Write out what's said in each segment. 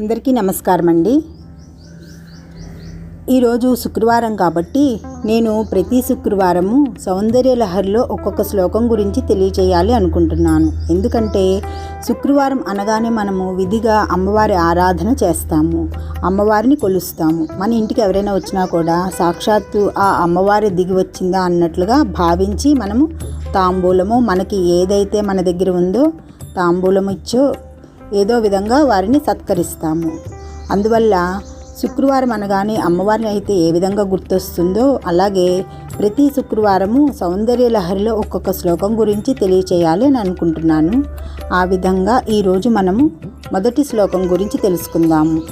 అందరికీ నమస్కారం అండి ఈరోజు శుక్రవారం కాబట్టి నేను ప్రతి శుక్రవారము సౌందర్య లహరిలో ఒక్కొక్క శ్లోకం గురించి తెలియచేయాలి అనుకుంటున్నాను. ఎందుకంటే శుక్రవారం అనగానే మనము విధిగా అమ్మవారి ఆరాధన చేస్తాము. అమ్మవారిని కొలుస్తాము. మన ఇంటికి ఎవరైనా వచ్చినా కూడా సాక్షాత్తు ఆ అమ్మవారి దిగి వచ్చిందా అన్నట్లుగా భావించి మనము తాంబూలము మనకి ఏదైతే మన దగ్గర ఉందో తాంబూలం ఇచ్చో ఏదో విధంగా వారిని సత్కరిస్తాము. అందువల్ల శుక్రవారం అనగానే అమ్మవారిని అయితే ఏ విధంగా గుర్తొస్తుందో అలాగే ప్రతి శుక్రవారము సౌందర్య లహరిలో ఒక్కొక్క శ్లోకం గురించి తెలియచేయాలి అని అనుకుంటున్నాను. ఆ విధంగా ఈరోజు మనము మొదటి శ్లోకం గురించి తెలుసుకుందాము.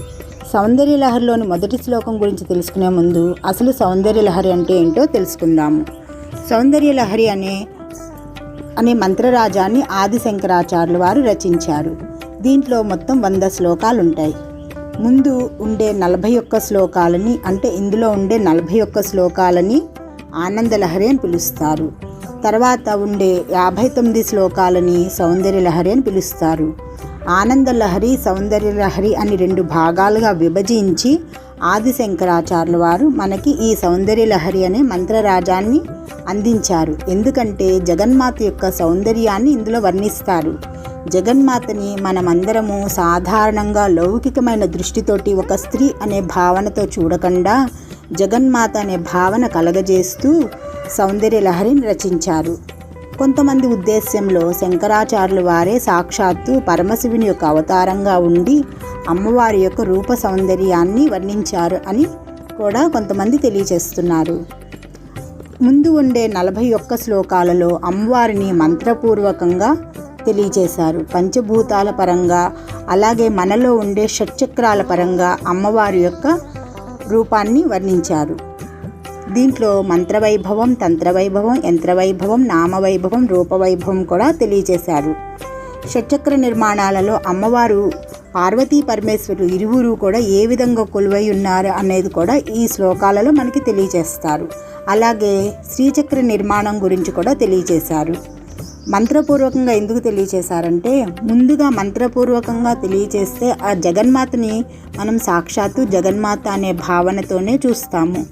సౌందర్య లహరిలోని మొదటి శ్లోకం గురించి తెలుసుకునే ముందు అసలు సౌందర్య లహరి అంటే ఏంటో తెలుసుకుందాము. సౌందర్య లహరి అనే అనే మంత్రరాజాన్ని ఆది శంకరాచార్యులు వారు రచించారు. దీంట్లో మొత్తం వంద శ్లోకాలు ఉంటాయి ముందు ఉండే నలభై ఒక్క శ్లోకాలని అంటే ఇందులో ఉండే నలభై ఒక్క శ్లోకాలని ఆనందలహరి అని పిలుస్తారు. తర్వాత ఉండే యాభై తొమ్మిది శ్లోకాలని సౌందర్యలహరి అని పిలుస్తారు. ఆనందలహరి సౌందర్యలహరి అని రెండు భాగాలుగా విభజించి ఆది శంకరాచార్యుల వారు మనకి ఈ సౌందర్యలహరి అనే మంత్రరాజాన్ని అందించారు. ఎందుకంటే జగన్మాత యొక్క సౌందర్యాన్ని ఇందులో వర్ణిస్తారు. జగన్మాతని మనమందరము సాధారణంగా లౌకికమైన దృష్టితోటి ఒక స్త్రీ అనే భావనతో చూడకుండా జగన్మాత అనే భావన కలగజేస్తూ సౌందర్య లహరిని రచించారు. కొంతమంది ఉద్దేశ్యంలో శంకరాచార్యులు వారే సాక్షాత్తు పరమశివుని యొక్క అవతారంగా ఉండి అమ్మవారి యొక్క రూప సౌందర్యాన్ని వర్ణించారు అని కూడా కొంతమంది తెలియచేస్తున్నారు ముందు ఉండే నలభై ఒక్క శ్లోకాలలో అమ్మవారిని మంత్రపూర్వకంగా తెలియజేశారు. పంచభూతాల పరంగా అలాగే మనలో ఉండే షట్చక్రాల పరంగా అమ్మవారి యొక్క రూపాన్ని వర్ణించారు. దీంట్లో మంత్రవైభవం తంత్రవైభవం యంత్రవైభవం నామవైభవం రూపవైభవం కూడా తెలియజేశారు. షట్చక్ర నిర్మాణాలలో అమ్మవారు పార్వతీ పరమేశ్వరులు ఇరువురు కూడా ఏ విధంగా కొలువై ఉన్నారు అనేది కూడా ఈ శ్లోకాలలో మనకి తెలియజేస్తారు. అలాగే శ్రీచక్ర నిర్మాణం గురించి కూడా తెలియజేశారు. మంత్రపూర్వకంగా ఎందుకు తెలియచేశారంటే ముందుగా మంత్రపూర్వకంగా తెలియచేస్తే ఆ జగన్మాతని మనం సాక్షాత్తు జగన్మాత అనే భావనతోనే చూస్తాము.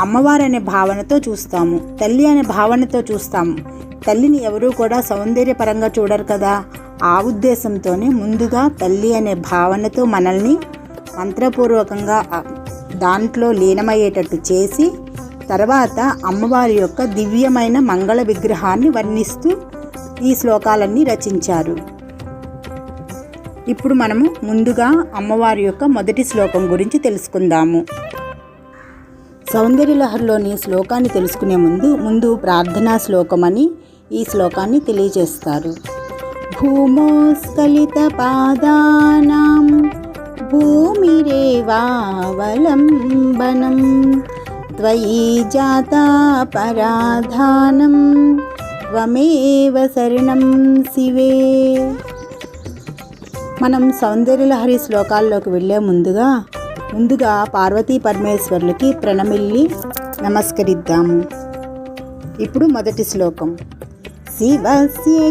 అమ్మవారు అనే భావనతో చూస్తాము. తల్లి అనే భావనతో చూస్తాము. తల్లిని ఎవరూ కూడా సౌందర్యపరంగా చూడరు కదా. ఆ ఉద్దేశంతోనే ముందుగా తల్లి అనే భావనతో మనల్ని మంత్రపూర్వకంగా దాంట్లో లీనమయ్యేటట్టు చేసి తర్వాత అమ్మవారి యొక్క దివ్యమైన మంగళ విగ్రహాన్ని వర్ణిస్తూ ఈ శ్లోకాలన్నీ రచించారు. ఇప్పుడు మనము ముందుగా అమ్మవారి యొక్క మొదటి శ్లోకం గురించి తెలుసుకుందాము. సౌందర్యలహరిలోని శ్లోకాన్ని తెలుసుకునే ముందు ముందు ప్రార్థనా శ్లోకం అని ఈ శ్లోకాన్ని తెలియజేస్తారు. భూమోస్కలిత పాదానాం భూమిరేవావలంబనం త్వయి జాతా పరాధానం త్వమేవ శరణం శివే. మనం సౌందర్యలహరి శ్లోకాల్లోకి వెళ్ళే ముందుగా ముందుగా పార్వతీ పరమేశ్వరులకి ప్రణమిల్లి నమస్కరిద్దాము ఇప్పుడు మొదటి శ్లోకం. శివస్యేక్త్యాయుక్తో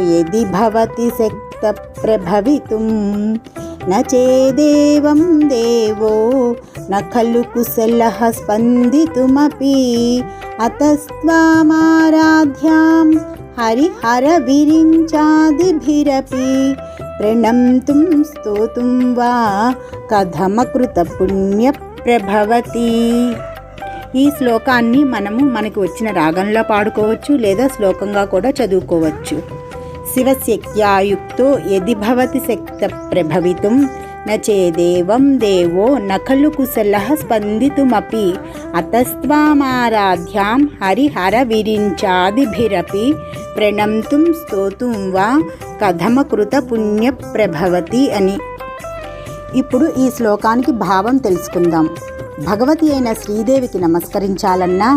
యది భవతి శక్త ప్రభవితుం న దేవో న ఖలు కుశలః స్పందితుమపి అతస్త్వామారాధ్యాం హరిహర విరించాదిభిరపి ప్రణంతుం స్తోతుం వా కథమకృత పుణ్య ప్రభవతి ఈ శ్లోకాన్ని మనము మనకు వచ్చిన రాగంలో పాడుకోవచ్చు లేదా శ్లోకంగా కూడా చదువుకోవచ్చు. శివశక్యాయుక్తో యది భవతి శక్త ప్రభవితుం నచేదేవం దేవో నఖలు కుశల స్పందితుమపి అతస్త్వామారాధ్యాం హరిహర విరించాదిభిరపి ప్రణంతుం స్తోతుం వా కథమకృత పుణ్య ప్రభవతి అని ఇప్పుడు ఈ శ్లోకానికి భావం తెలుసుకుందాం। భగవతి అయిన శ్రీదేవికి నమస్కరించాలన్నా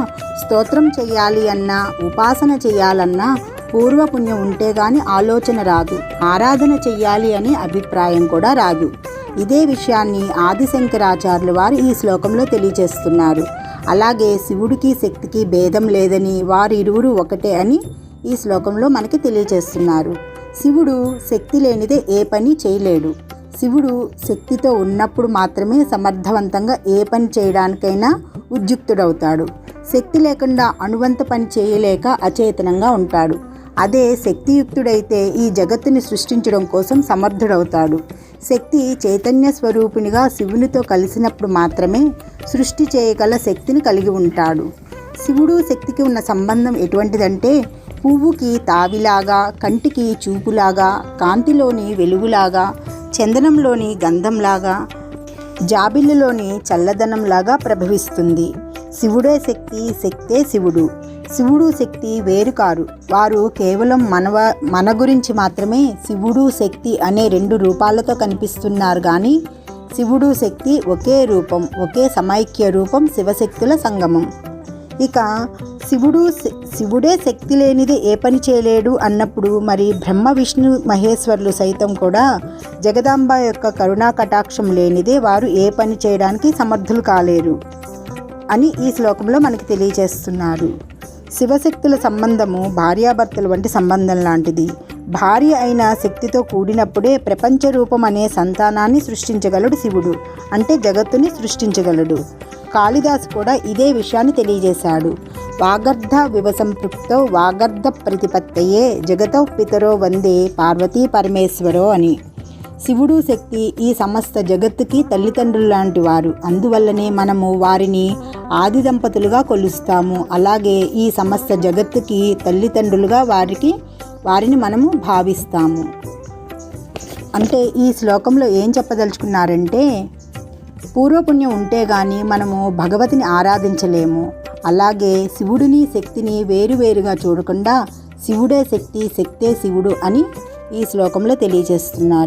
స్తోత్రం చేయాలి అన్నా ఉపాసన చేయాలన్నా పూర్వపుణ్యం ఉంటే గాని ఆలోచన రాదు. ఆరాధన చెయ్యాలి అనే అభిప్రాయం కూడా రాదు. ఇదే విషయాన్ని ఆదిశంకరాచార్యులు వారు ఈ శ్లోకంలో తెలియజేస్తున్నారు. అలాగే శివుడికి శక్తికి భేదం లేదని వారిరువురు ఒకటే అని ఈ శ్లోకంలో మనకి తెలియజేస్తున్నారు. శివుడు శక్తి లేనిదే ఏ పని చేయలేడు. శివుడు శక్తితో ఉన్నప్పుడు మాత్రమే సమర్థవంతంగా ఏ పని చేయడానికైనా ఉద్యుక్తుడవుతాడు. శక్తి లేకుండా అణువంత పని చేయలేక అచేతనంగా ఉంటాడు. అదే శక్తియుక్తుడైతే ఈ జగత్తుని సృష్టించడం కోసం సమర్థుడవుతాడు. శక్తి చైతన్య స్వరూపునిగా శివునితో కలిసినప్పుడు మాత్రమే సృష్టి చేయగల శక్తిని కలిగి ఉంటాడు. శివుడు శక్తికి ఉన్న సంబంధం ఎటువంటిదంటే పువ్వుకి తావిలాగా కంటికి చూపులాగా కాంతిలోని వెలుగులాగా చందనంలోని గంధంలాగా జాబిల్లులోని చల్లదనంలాగా ప్రభవిస్తుంది. శివుడే శక్తి శక్తే శివుడు. శివుడు శక్తి వేరు కారు. వారు కేవలం మనవ మన గురించి మాత్రమే శివుడు శక్తి అనే రెండు రూపాలతో కనిపిస్తున్నారు కానీ శివుడు శక్తి ఒకే రూపం ఒకే సమైక్య రూపం శివశక్తుల సంగమం. ఇక శివుడు శివుడే శక్తి లేనిది ఏ పని చేయలేడు అన్నప్పుడు మరి బ్రహ్మ విష్ణు మహేశ్వరులు సైతం కూడా జగదాంబ యొక్క కరుణా కటాక్షం లేనిదే వారు ఏ పని చేయడానికి సమర్థులు కాలేరు అని ఈ శ్లోకంలో మనకి తెలియజేస్తున్నారు. శివశక్తుల సంబంధము భార్యాభర్తల వంటి సంబంధం లాంటిది. భార్య అయిన శక్తితో కూడినప్పుడే ప్రపంచ రూపం అనే సంతానాన్ని సృష్టించగలడు శివుడు. అంటే జగత్తుని సృష్టించగలడు. కాళిదాసు కూడా ఇదే విషయాన్ని తెలియజేశాడు. వాగర్ధ వివసంపృక్తో వాగర్ధ ప్రతిపత్తయే జగతో పితరో వందే పార్వతీ పరమేశ్వరో అని. శివుడు శక్తి ఈ సమస్త జగత్తుకి తల్లిదండ్రులు లాంటి వారు. అందువల్లనే మనము వారిని ఆది దంపతులుగా కొలుస్తాము. అలాగే ఈ సమస్త జగత్తుకి తల్లిదండ్రులుగా వారికి వారిని మనము భావిస్తాము. అంటే ఈ శ్లోకంలో ఏం చెప్పదలుచుకున్నారంటే పూర్వపుణ్యం ఉంటే కానీ మనము భగవతిని ఆరాధించలేము. అలాగే శివుడిని శక్తిని వేరువేరుగా చూడకుండా శివుడే శక్తి శక్తే శివుడు అని ఈ శ్లోకంలో తెలియజేస్తున్నారు.